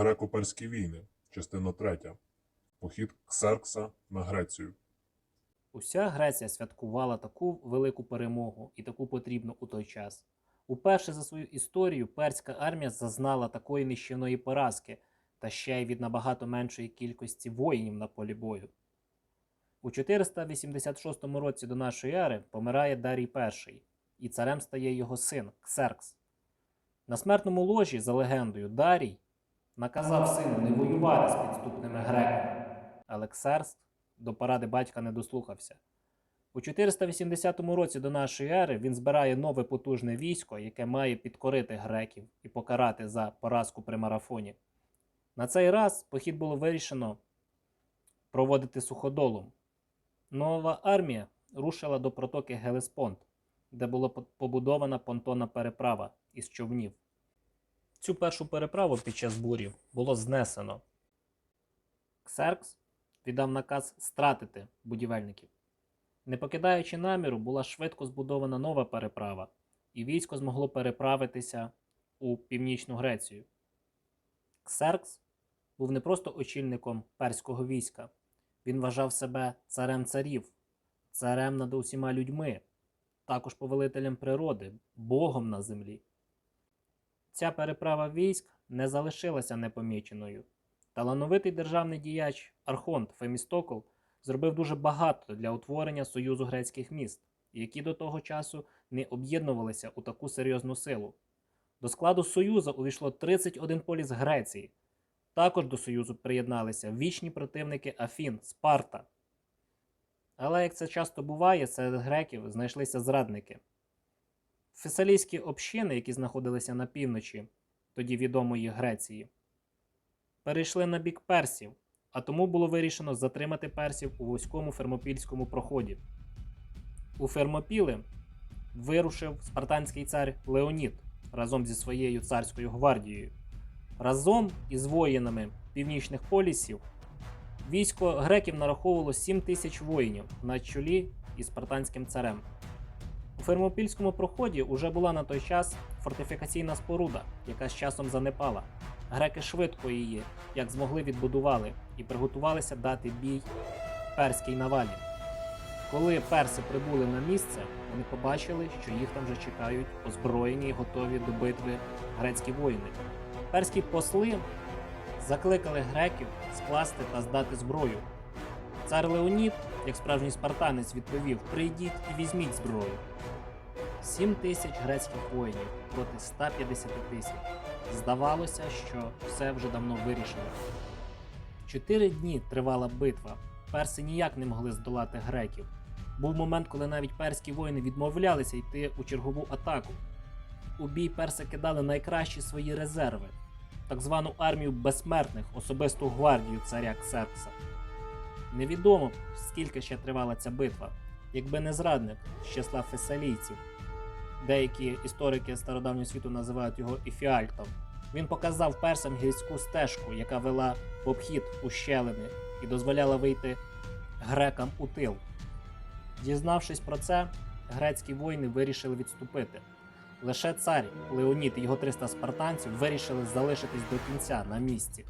Греко-перські війни, частина 3. Похід Ксеркса на Грецію. Уся Греція святкувала таку велику перемогу і таку потрібну у той час. Уперше за свою історію перська армія зазнала такої нищівної поразки та ще й від набагато меншої кількості воїнів на полі бою. У 486 році до нашої ери помирає Дарій І, і царем стає його син Ксеркс. На смертному ложі, за легендою, Дарій наказав сину не воювати з підступними греками, але Ксеркс до поради батька не дослухався. У 480 році до нашої ери він збирає нове потужне військо, яке має підкорити греків і покарати за поразку при марафоні. На цей раз похід було вирішено проводити суходолом. Нова армія рушила до протоки Гелеспонд, де була побудована понтонна переправа із човнів. Цю першу переправу під час бурі було знесено. Ксеркс віддав наказ стратити будівельників. Не покидаючи наміру, була швидко збудована нова переправа, і військо змогло переправитися у північну Грецію. Ксеркс був не просто очільником перського війська, він вважав себе царем царів, царем над усіма людьми, також повелителем природи, Богом на землі. Ця переправа військ не залишилася непоміченою. Талановитий державний діяч Архонт Фемістокл зробив дуже багато для утворення союзу грецьких міст, які до того часу не об'єднувалися у таку серйозну силу. До складу союзу увійшло 31 поліс Греції. Також до союзу приєдналися вічні противники Афін, Спарта. Але як це часто буває, серед греків знайшлися зрадники. Фесалійські общини, які знаходилися на півночі, тоді відомої Греції, перейшли на бік персів, а тому було вирішено затримати персів у вузькому фермопільському проході. У Фермопіли вирушив спартанський цар Леонід разом зі своєю царською гвардією. Разом із воїнами північних полісів військо греків нараховувало 7 тисяч воїнів на чолі із спартанським царем. У Фермопільському проході уже була на той час фортифікаційна споруда, яка з часом занепала. Греки швидко її, як змогли, відбудували і приготувалися дати бій перській навалі. Коли перси прибули на місце, вони побачили, що їх там вже чекають озброєні і готові до битви грецькі воїни. Перські посли закликали греків скласти та здати зброю. Цар Леонід, як справжній спартанець, відповів: Прийдіть і візьміть зброю. Сім тисяч грецьких воїнів проти 150 тисяч. Здавалося, що все вже давно вирішено. Чотири дні тривала битва. Перси ніяк не могли здолати греків. Був момент, коли навіть перські воїни відмовлялися йти у чергову атаку. У бій перси кидали найкращі свої резерви, так звану армію безсмертних, особисту гвардію царя Ксеркса. Невідомо, скільки ще тривала ця битва, якби не зрадник з числа фесалійців. Деякі історики стародавнього світу називають його Іфіальтом. Він показав персам гірську стежку, яка вела в обхід ущелини і дозволяла вийти грекам у тил. Дізнавшись про це, грецькі воїни вирішили відступити. Лише цар Леонід і його 300 спартанців вирішили залишитись до кінця на місці.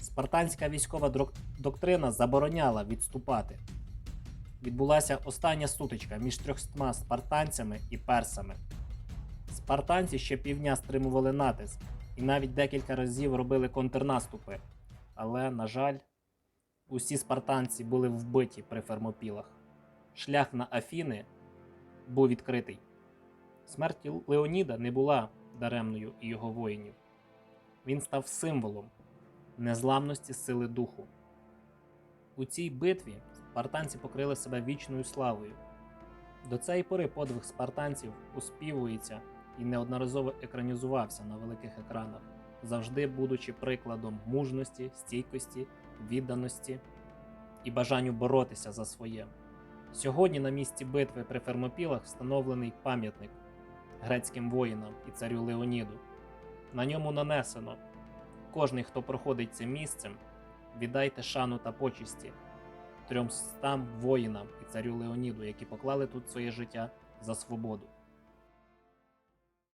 Спартанська військова доктрина забороняла відступати. Відбулася остання сутичка між трьохстма спартанцями і персами. Спартанці ще півдня стримували натиск і навіть декілька разів робили контрнаступи. Але, на жаль, усі спартанці були вбиті при фермопілах. Шлях на Афіни був відкритий. Смерть Леоніда не була даремною і його воїнів. Він став символом незламності сили духу. У цій битві спартанці покрили себе вічною славою. До цієї пори подвиг спартанців успівується і неодноразово екранізувався на великих екранах, завжди будучи прикладом мужності, стійкості, відданості і бажанню боротися за своє. Сьогодні на місці битви при Фермопілах встановлений пам'ятник грецьким воїнам і царю Леоніду. На ньому нанесено: кожний, хто проходить цим місцем, віддайте шану та почесті трьомстам воїнам і царю Леоніду, які поклали тут своє життя за свободу.